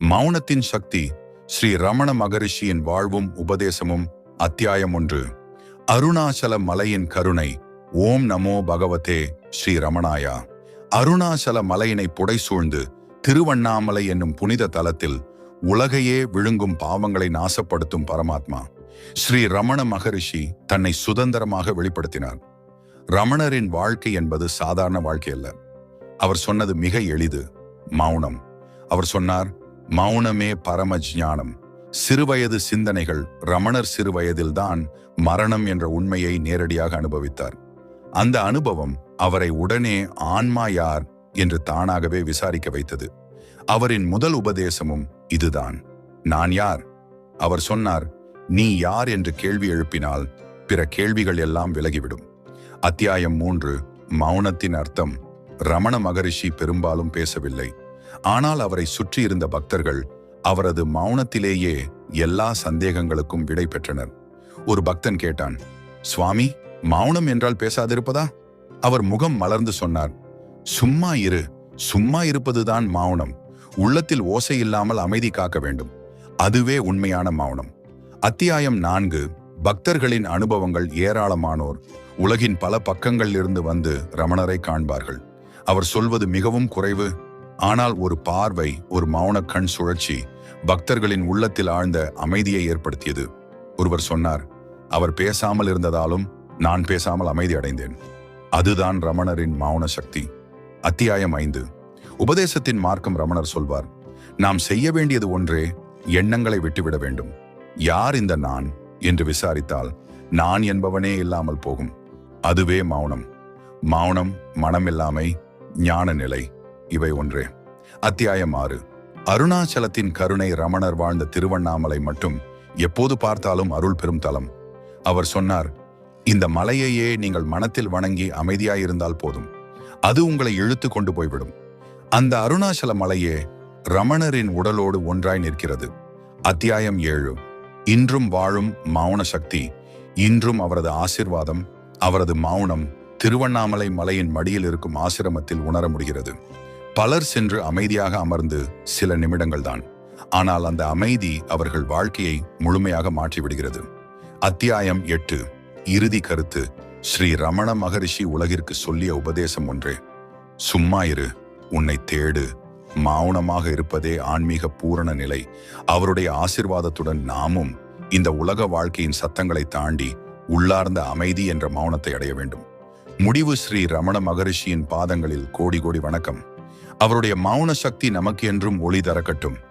மௌனத்தின் சக்தி ஸ்ரீ ரமண மகரிஷியின் வாழ்வும் உபதேசமும் அத்தியாயம் ஒன்று. அருணாச்சல மலையின் கருணை ஓம் நமோ பகவதே ஸ்ரீ ரமணாயா. அருணாச்சல மலையினை புடைசூழ்ந்து திருவண்ணாமலை என்னும் புனித தலத்தில் உலகையே விழுங்கும் பாவங்களை நாசப்படுத்தும் பரமாத்மா ஸ்ரீ ரமண மகரிஷி தன்னை சுதந்திரமாக வெளிப்படுத்தினார். ரமணரின் வாழ்க்கை என்பது சாதாரண வாழ்க்கை அல்ல. அவர் சொன்னது மிக எளிது மௌனம். அவர் சொன்னார் மௌனமே பரம சிறுவயது சிந்தனைகள் ரமணர் சிறுவயதில்தான் மரணம் என்ற உண்மையை நேரடியாக அனுபவித்தார். அந்த அனுபவம் அவரை உடனே ஆன்மா யார் என்று தானாகவே விசாரிக்க வைத்தது. அவரின் முதல் உபதேசமும் இதுதான். நான் யார்? அவர் சொன்னார் நீ யார்? என்று கேள்வி எழுப்பினால் பிற கேள்விகள் எல்லாம் விலகிவிடும். அத்தியாயம் மூன்று மௌனத்தின் அர்த்தம். ரமண மகரிஷி பெரும்பாலும் பேசவில்லை. ஆனால் அவரை சுற்றியிருந்த பக்தர்கள் அவரது மௌனத்திலேயே எல்லா சந்தேகங்களுக்கும் விடை பெற்றனர். ஒரு பக்தன் கேட்டான் சுவாமி மௌனம் என்றால் பேசாதிருப்பதா? அவர் முகம் மலர்ந்து சொன்னார் சும்மா இரு சும்மா இருப்பதுதான் மௌனம். உள்ளத்தில் ஓசை இல்லாமல் அமைதி காக்க வேண்டும். அதுவே உண்மையான மௌனம். அத்தியாயம் நான்கு பக்தர்களின் அனுபவங்கள் ஏராளமானோர் உலகின் பல பக்கங்களிலிருந்து வந்து ரமணரை காண்பார்கள். அவர் சொல்வது மிகவும் குறைவு ஆனால் ஒரு பார்வை ஒரு மௌன கண் சுழற்சி பக்தர்களின் உள்ளத்தில் ஆழ்ந்த அமைதியை ஏற்படுத்தியது. ஒருவர் சொன்னார் அவர் பேசாமல் இருந்ததாலும் நான் பேசாமல் அமைதி அடைந்தேன். அதுதான் ரமணரின் மௌன சக்தி. அத்தியாயம் ஐந்து. உபதேசத்தின் மார்க்கம் ரமணர் சொல்வார் நாம் செய்ய வேண்டியது ஒன்றே எண்ணங்களை விட்டுவிட வேண்டும். யார் இந்த நான்? என்று விசாரித்தால் நான் என்பவனே இல்லாமல் போகும். அதுவே மௌனம். மௌனம் மனமில்லாமை ஞான நிலை இவை ஒன்றே. அத்தியாயம் ஆறு. அருணாச்சலத்தின் கருணை ரமணர் வாழ்ந்த திருவண்ணாமலை மட்டும் எப்போது பார்த்தாலும் அருள் பெறும் தலம். அவர் சொன்னார் இந்த மலையையே நீங்கள் மனத்தில் வணங்கி அமைதியாயிருந்தால் போதும். அது உங்களை இழுத்து கொண்டு போய்விடும். அந்த அருணாச்சல மலையே ரமணரின் உடலோடு ஒன்றாய் நிற்கிறது. அத்தியாயம் ஏழு. இன்றும் வாழும் மௌன சக்தி இன்றும் அவரது ஆசிர்வாதம் அவரது மௌனம் திருவண்ணாமலை மலையின் மடியில் இருக்கும் ஆசிரமத்தில் உணர முடிகிறது. பலர் சென்று அமைதியாக அமர்ந்து சில நிமிடங்கள்தான். ஆனால் அந்த அமைதி அவர்கள் வாழ்க்கையை முழுமையாக மாற்றிவிடுகிறது. அத்தியாயம் எட்டு. இறுதி கருத்து. ஸ்ரீ ரமண மகரிஷி உலகிற்கு சொல்லிய உபதேசம் ஒன்றே. சும்மா இரு. உன்னை தேடு. மௌனமாக இருப்பதே ஆன்மீக பூரண நிலை. அவருடைய ஆசிர்வாதத்துடன் நாமும் இந்த உலக வாழ்க்கையின் சத்தங்களை தாண்டி உள்ளார்ந்த அமைதி என்ற மௌனத்தை அடைய வேண்டும். முடிவு ஸ்ரீ ரமண மகரிஷியின் பாதங்களில் கோடி கோடி வணக்கம். அவருடைய மௌன சக்தி நமக்கு என்றும் ஒளி தரக்கட்டும்.